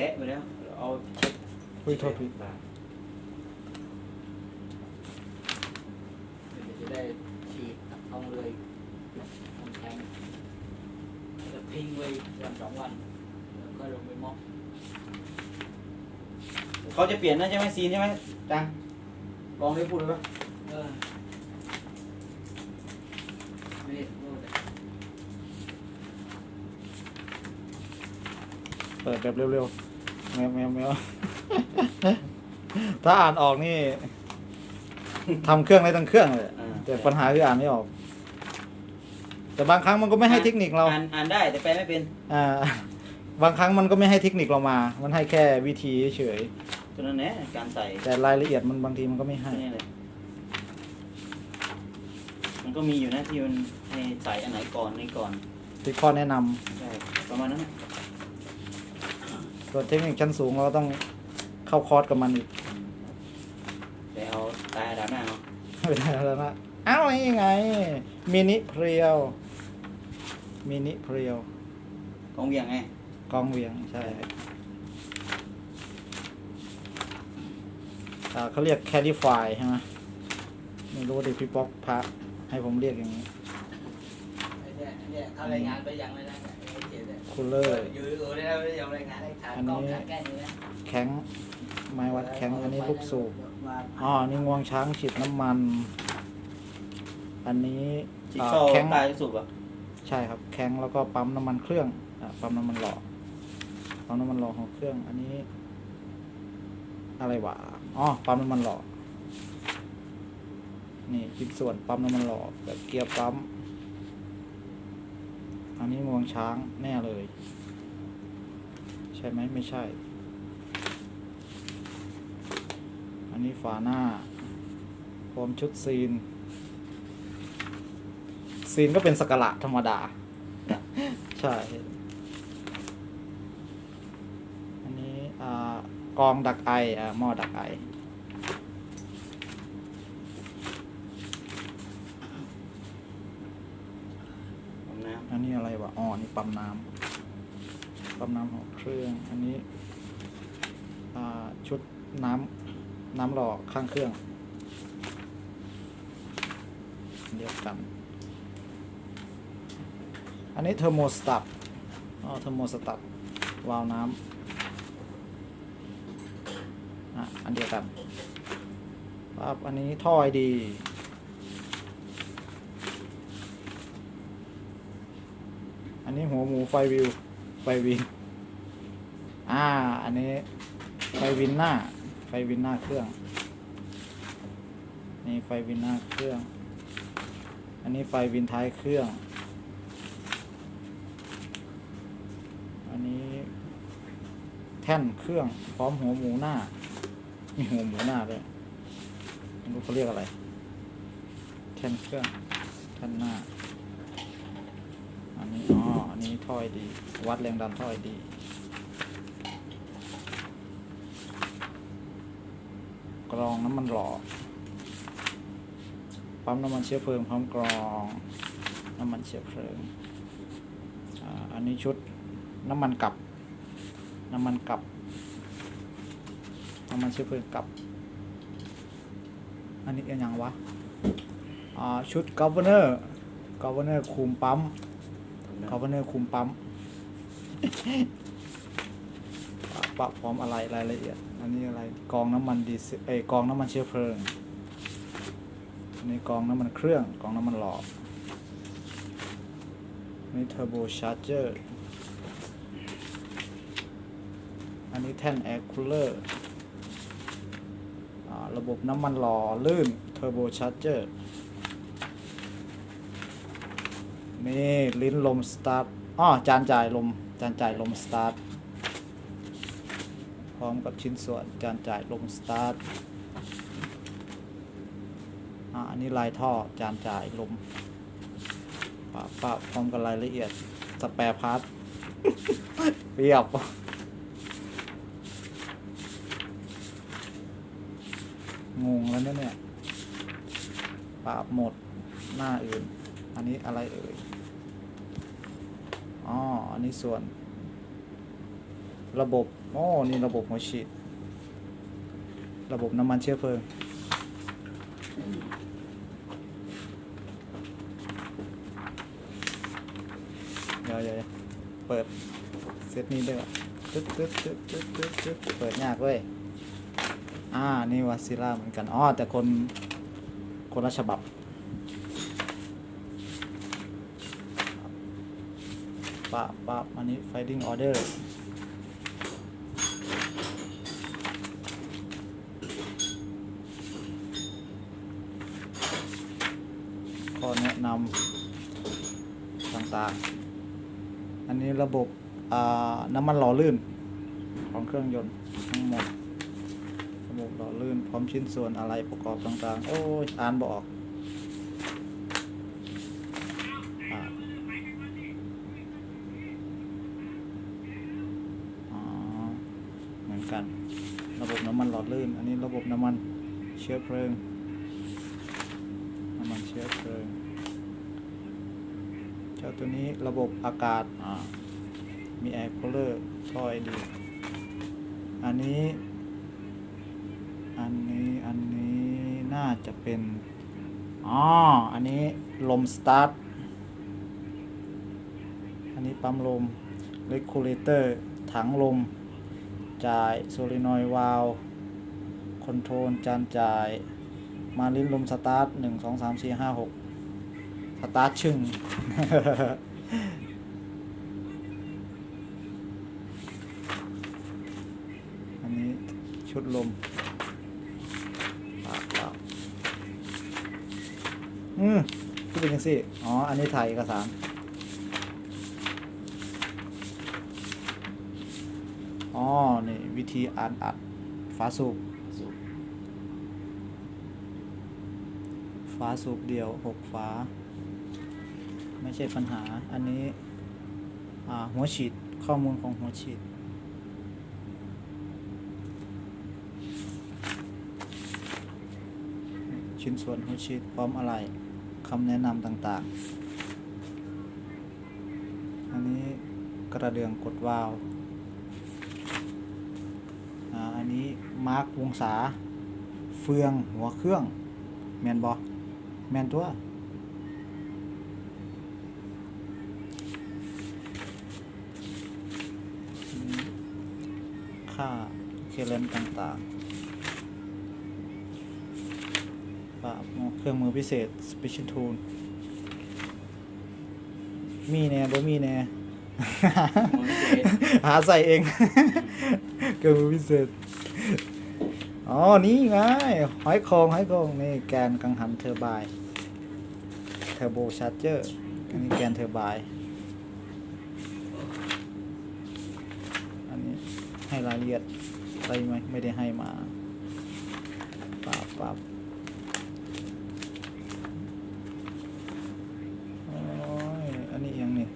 แตะไปแล้วเอาเช็ดคุยโทษพี่บาทเดี๋ยวจะได้ฉีดเอาเลยทำแทงจะทิ้งไว้วันสองวันแล้วก็ลงไปมอกเขาจะเปลี่ยนนะใช่ไหมซีนใช่ไหมจังลองได้พูดเลยปะเออนี่พูดเปิดแบบเร็วๆแมวแมวแมวถ้าอ่านออกนี่ทำเครื่องได้ทั้งเครื่องเลยอ่า แต่ปัญหาคืออ่านไม่ออก แต่บางครั้งมันก็ไม่ให้เทคนิคเรา อ่านอ่านได้แต่แปลไม่เป็นอ่า บางครั้งมันก็ไม่ให้เทคนิคเรามา มันให้แค่วิธีเฉยตัวนั้นแหละการใส่ๆแต่รายละเอียดมันบางทีมันก็ไม่ให้ นี่เลยมันก็มีอยู่นะที่มันให้ใส่อันไหนก่อนนี่ก่อนที่ข้อแนะนำ ใช่ประมาณนั้นน่ะ ส่วนเทคนิคชั้นสูงเราก็ต้องเข้าคอร์สกับมันอีกแต่เอาตายดาบหน้าเนาะไม่ได้แล้วนะอ้าวนี่ไง มินิเพรียว มินิเพรียวกองเวียงไงกองเวียงใช่อ่าเขาเรียกแคดิฟายใช่ไหมไม่รู้ดิพี่ป๊อกพระให้ผมเรียกอย่างนี้ไอ้ เนี่ยไอ้เนี่ยเขารายงานไปยังเลยนะไอ้เจ็ดเนี่ยคูลเลอร์ อยู่เออได้แล้วไม่ได้ยังรายงานให้ทานกล้องทานแก้นี่นะแข็ง ไม้วัดแข็ง อันนี้ลูกสูบ อ๋อ นี่งวงช้างฉีดน้ำมัน อันนี้จิกอ่าเข้าแข็ง ตายสุบอะใช่ครับแข็งแล้วก็ปั๊มน้ำมันเครื่องอะปั๊มน้ำมันหล่อปั๊มน้ำมันหล่อของเครื่อง อันนี้ อะไรวะอ๋อปั๊มน้ำมันหล่อนี่ชิ้นส่วนปั๊มน้ำมันหล่อแบบเกียร์ปั๊มอั นนี้งวงช้างแน่เลย ใช่ไหมไม่ใช่ อันนี้ฝาหน้าพร้อมชุดซีน ซีนก็เป็นสกละธรรมดา ใช่ อันนี้กองดักไออ่าหม้อดักไอ ของน้ อะไรวะอ๋อนี่ปั๊มน้ำปั๊มน้ำของเครื่องอันนี้ชุดน้ำน้ำหล่อข้างเครื่องเดียวกัน อันนี้เทอร์โมสตัตอ๋อเทอร์โมสตัตวาล์วน้ำอะอันเดียวกันปั๊บอันนี้ท่อไอดี อันนี้หัวหมูไฟวิว ไฟวิน อ่า อันนี้ไฟวินหน้า ไฟวินหน้าเครื่อง นี่ไฟวินหน้าเครื่อง อันนี้ไฟวินท้ายเครื่อง อันนี้แท่นเครื่องพร้อมหัวหมูหน้า มีหัวหมูหน้าด้วยไม่รู้เขาเรียกอะไร แท่นเครื่อง แท่นหน้า อันนี้ถ้อยดีวัดแรงดันถ้อยดีกรองน้ำมันหล่อปั๊มน้ำมันเชื้อเพลิงพร้อมกรองน้ำมันเชื้อเพลิงอันนี้ชุดน้ำมันกลับ น้ำมันกลับ น้ำมันเชื้อเพลิงกลับ อันนี้เป็นยังวะอ่าชุด governor governor คุมปั๊ม คาร์บอนเนอร์คุมปั๊มปะปะพร้อมอะไรรายละเอียด อันนี้อะไรกองน้ำมันดีเซลเอกองน้ำมันเชื้อเพลิงอันนี้กองน้ำมันเครื่องกองน้ำมันหลออันนี้เทอร์โบชาร์เจอร์อันนี้แท่นแอร์คูลเลอร์ระบบน้ำมันหล่อลื่นเทอร์โบชาร์เจอร์ นี่ลิ้นลมสตาร์ทอ๋อจานจ่ายลมจานจ่ายลมสตาร์ทพร้อมกับชิ้นส่วนจานจ่ายลมสตาร์ทอ่าอันนี้ลายท่อจานจ่ายลมปะปะพร้อมกับรายละเอียดสแปร์พาร์ทเปรียบงงแล้วเนี่ยเนี่ยปราบหมดหน้าอื่น อันนี้อะไรเอ่ย อ๋ออันนี้ส่วน ระบบโอ้นี่ระบบหัวฉีด ระบบน้ำมันเชื้อเพลิง เดี๋ยวเดี๋ยวเปิดเซตนี้ด้วยตึ๊ดตึ๊ดตึ๊ดตึ๊ดตึ๊ดตึ๊ดเปิดยากเว้ย อ่า นี่วาซิล่าเหมือนกัน อ๋อ แต่คน คนละฉบับ ปะปะอันนี้ fighting order ข้อแนะนำต่างๆ อันนี้ระบบอ่าน้ำมันหล่อลื่น ของเครื่องยนต์ทั้งหมดระบบหล่อลื่น พร้อมชิ้นส่วนอะไรประกอบต่างๆ โอ้ย อ่านบอกอ่าอ๋อเหมือนกัน ระบบน้ำมันห ล่อลื่น อันนี้ระบบน้ำมันเชื้อเพลิง น้ำมันเชื้อเพลิง เจ้าตัวนี้ระบบอากาศอ่ามีแอร์คูลเลอร์ท่อไอดี อันนี้ อันนี้ อันนี้น่าจะเป็น อ๋อ อันนี้ลมสตาร์ท อันนี้ปั๊มลมเ e กูเลเตอร์ ถังลม จ่ายโซลินอยด์วาล คอนโทรลจานจ่าย มาลิ้นลมสตาร์ทหนึ่งสองสามสี่ห้าหกสตาร์ทชึ่งอันนี้ชุดลมปากปากอืมคือเป็นยังสิอ๋อ อันนี้ถ่ายเอกสาร อ๋อ นี่ วิธีอ่านอัดฝาสูบ สูบ ฝาสูบเดียวหกฝา ไม่ใช่ปัญหา อันนี้หัวฉีด ข้อมูลของหัวฉีด ชิ้นส่วนหัวฉีดพร้อมอะไรคำแนะนำต่างๆ อันนี้กระเดื่องกดวาล์วอันนี้มาร์กวงศา เฟืองหัวเครื่องแมนบอ แมนตัวอืมค่าเคเลนต่างๆปะเครื่องมือพิเศษ Special Tool มีแน่บ่มีแน่มันพิเศษหาใส่เอง เครื่องมือพิเศษ อ๋อ นี่ไงหอยโครงหอยโครงนี่แกนกังหันเทอร์ไบน์เทอร์โบชาร์เจอร์อันนี้แกนเทอร์ไบน์อันนี้ให้รายละเอียดอะไรไหมไม่ได้ให้มาปรับปรับโอ้ย อันนี้ยังนี่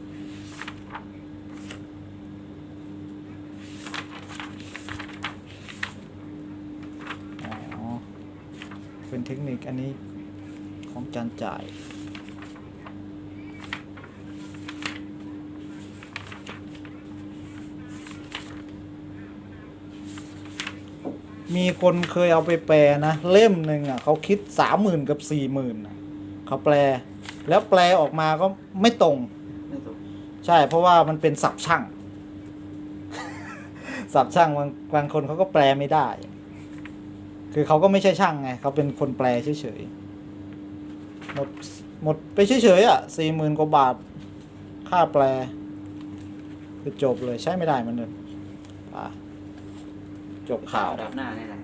อ๋อ เป็นเทคนิคอันนี้ของจานจ่ายมีคนเคยเอาไปแปลนะ เล่มหนึ่งอะเขาคิดสามหมื่นกับสี่หมื่นเขาแปล แล้วแปลออกมาก็ไม่ตรงไม่ตกใช่เพราะว่ามันเป็นศัพท์ช่างศัพท์ช่างบางบางคนเขาก็แปลไม่ได้ คือเขาก็ไม่ใช่ช่างไงเขาเป็นคนแปลเฉยๆหมดหมดไปเฉยๆอะสี่หมื่นกว่าบาท ค่าแปล คือจบเลยใช้ไม่ได้มันเลยจบข่าว ดับหน้านี่แหละ